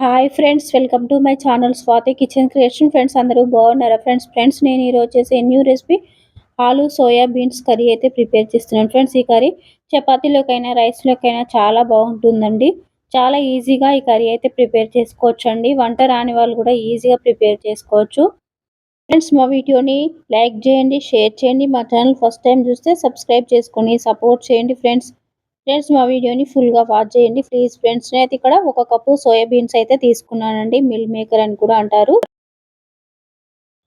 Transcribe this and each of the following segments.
Hi friends welcome to my channel Swathi kitchen creation friends అందరూ బాగున్నారా? Friends friends నేను ఈరోజు చేసే new recipe aloo soya beans curry అయితే ప్రిపేర్ చేస్తున్నాను. ఫ్రెండ్స్ ఈ కర్రీ చపాతీలోకైనా రైస్లోకైనా చాలా బాగుంటుందండి. చాలా ఈజీగా ఈ కర్రీ అయితే ప్రిపేర్ చేసుకోవచ్చు అండి వంట రాని వాళ్ళు కూడా ఈజీగా ప్రిపేర్ చేసుకోవచ్చు. ఫ్రెండ్స్ మా వీడియోని లైక్ చేయండి షేర్ చేయండి. మా ఛానల్ ఫస్ట్ టైం చూస్తే సబ్స్క్రైబ్ చేసుకొని సపోర్ట్ చేయండి. ఫ్రెండ్స్ ఫ్రెండ్స్ మా వీడియోని ఫుల్గా వాచ్ చేయండి. ప్లీజ్ ఫ్రెండ్స్ అయితే ఇక్కడ ఒక కప్పు సోయాబీన్స్ అయితే తీసుకున్నానండి. మిల్ మేకర్ అని కూడా అంటారు.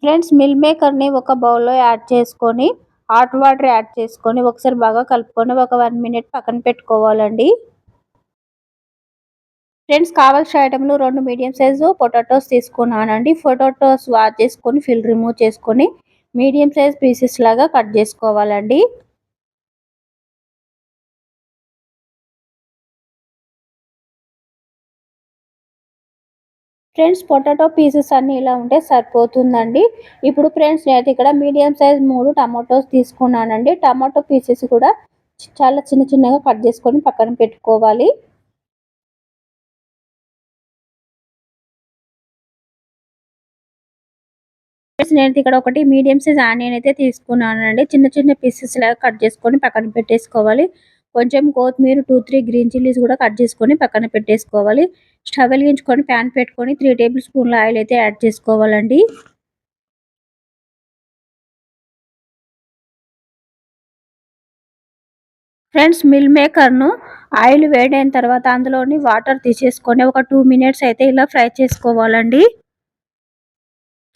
ఫ్రెండ్స్ మిల్ మేకర్ని ఒక బౌల్లో యాడ్ చేసుకొని హాట్ వాటర్ యాడ్ చేసుకొని ఒకసారి బాగా కలుపుకొని ఒక వన్ మినిట్ పక్కన పెట్టుకోవాలండి. ఫ్రెండ్స్ కావాల్సిన ఐటెంలు రెండు మీడియం సైజు పొటాటోస్ తీసుకున్నానండి. పొటాటోస్ వాష్ చేసుకొని ఫిల్ రిమూవ్ చేసుకొని మీడియం సైజ్ పీసెస్ లాగా కట్ చేసుకోవాలండి. ఫ్రెండ్స్ పొటాటో పీసెస్ అన్ని ఇలా ఉంటే సరిపోతుందండి. ఇప్పుడు ఫ్రెండ్స్ నేను ఇక్కడ మీడియం సైజ్ మూడు టమాటోస్ తీసుకున్నానండి. టమాటో పీసెస్ కూడా చాలా చిన్న చిన్నగా కట్ చేసుకొని పక్కన పెట్టుకోవాలి. నేను ఇక్కడ ఒకటి మీడియం సైజ్ ఆనియన్ అయితే తీసుకున్నానండి. చిన్న చిన్న పీసెస్ లాగా కట్ చేసుకొని పక్కన పెట్టేసుకోవాలి. కొంచెం కొత్తిమీర టూ త్రీ గ్రీన్ చిల్లీస్ కూడా కట్ చేసుకొని పక్కన పెట్టేసుకోవాలి. స్టవ్ వెలిగించుకొని ప్యాన్ పెట్టుకొని త్రీ టేబుల్ స్పూన్ల ఆయిల్ అయితే యాడ్ చేసుకోవాలండి. ఫ్రెండ్స్ మిల్ మేకర్ను ఆయిల్ వేడైన తర్వాత అందులోని వాటర్ తీసేసుకొని ఒక టూ మినిట్స్ అయితే ఇలా ఫ్రై చేసుకోవాలండి.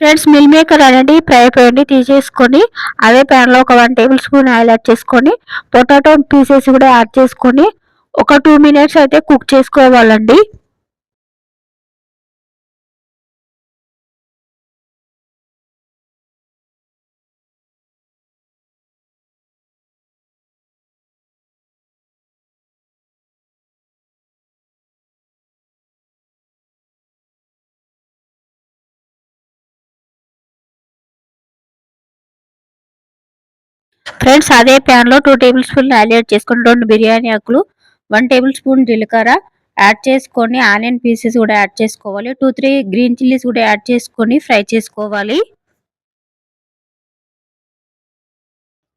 ఫ్రెండ్స్ మిల్ మేకర్ అనేది ఫ్రై అయిపోయింది తీసేసుకొని అదే ప్యాన్లో ఒక one table spoon oil add చేసుకొని పొటాటో పీసెస్ కూడా యాడ్ చేసుకొని ఒక టూ మినిట్స్ అయితే కుక్ చేసుకోవాలండి. ఫ్రెండ్స్ అదే ప్యాన్లో two table spoon oil add చేసుకొని రెండు బిర్యానీ ఆకులు వన్ టేబుల్ స్పూన్ జీలకర్ర యాడ్ చేసుకొని ఆనియన్ పీసెస్ కూడా యాడ్ చేసుకోవాలి. టూ త్రీ గ్రీన్ చిల్లీస్ కూడా యాడ్ చేసుకొని ఫ్రై చేసుకోవాలి.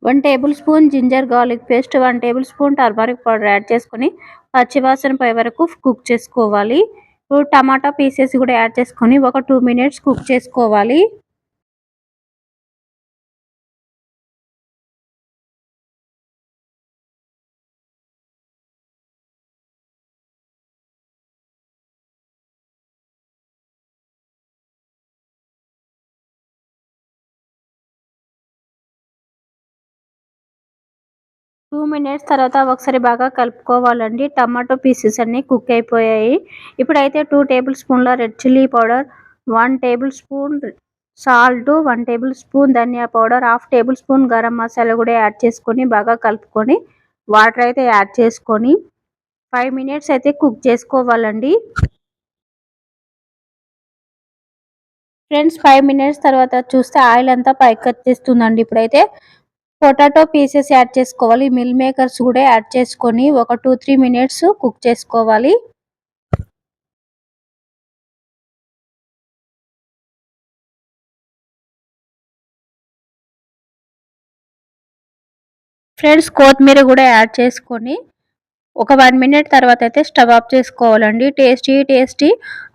One tablespoon ginger garlic paste one tablespoon turmeric powder add చేసుకొని పచ్చివాసన పై వరకు కుక్ చేసుకోవాలి. టమాటా పీసెస్ కూడా యాడ్ చేసుకొని ఒక టూ మినిట్స్ కుక్ చేసుకోవాలి. టూ మినిట్స్ తర్వాత ఒకసారి బాగా కలుపుకోవాలండి. టమాటో పీసెస్ అన్నీ కుక్ అయిపోయాయి. ఇప్పుడైతే టూ టేబుల్ స్పూన్ల red chilli powder one tablespoon salt one tablespoon ధనియా powder half tablespoon garam masala కూడా యాడ్ చేసుకొని బాగా కలుపుకొని వాటర్ అయితే యాడ్ చేసుకొని ఫైవ్ మినిట్స్ అయితే కుక్ చేసుకోవాలండి. ఫ్రెండ్స్ ఫైవ్ మినిట్స్ తర్వాత చూస్తే ఆయిల్ అంతా పైకి వచ్చేస్తుందండి. ఇప్పుడైతే పొటాటో పీసెస్ యాడ్ చేసుకోవాలి. మిల్ మేకర్స్ కూడా యాడ్ చేసుకొని ఒక టూ త్రీ మినిట్స్ కుక్ చేసుకోవాలి. ఫ్రెండ్స్ కొత్తిమీర కూడా యాడ్ చేసుకొని ఒక వన్ మినిట్ తర్వాత అయితే స్టవ్ ఆఫ్ చేసుకోవాలండి. Tasty tasty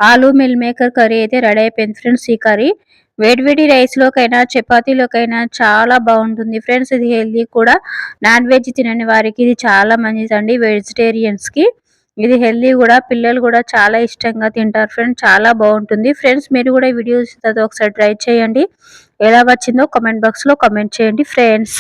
aloo meal maker curry అయితే రెడీ అయిపోయింది ఫ్రెండ్స్ ఈ కర్రీ. వేడివేడి రైస్లోకైనా చపాతీలోకైనా చాలా బాగుంటుంది. ఫ్రెండ్స్ ఇది హెల్దీ కూడా. నాన్ వెజ్ తినని వారికి ఇది చాలా మంచిదండి వెజిటేరియన్స్కి ఇది హెల్దీ కూడా. పిల్లలు కూడా చాలా ఇష్టంగా తింటారు ఫ్రెండ్స్ చాలా బాగుంటుంది. ఫ్రెండ్స్ మీరు కూడా ఈ వీడియో ఒకసారి ట్రై చేయండి. ఎలా వచ్చిందో కామెంట్ బాక్స్లో కామెంట్ చేయండి ఫ్రెండ్స్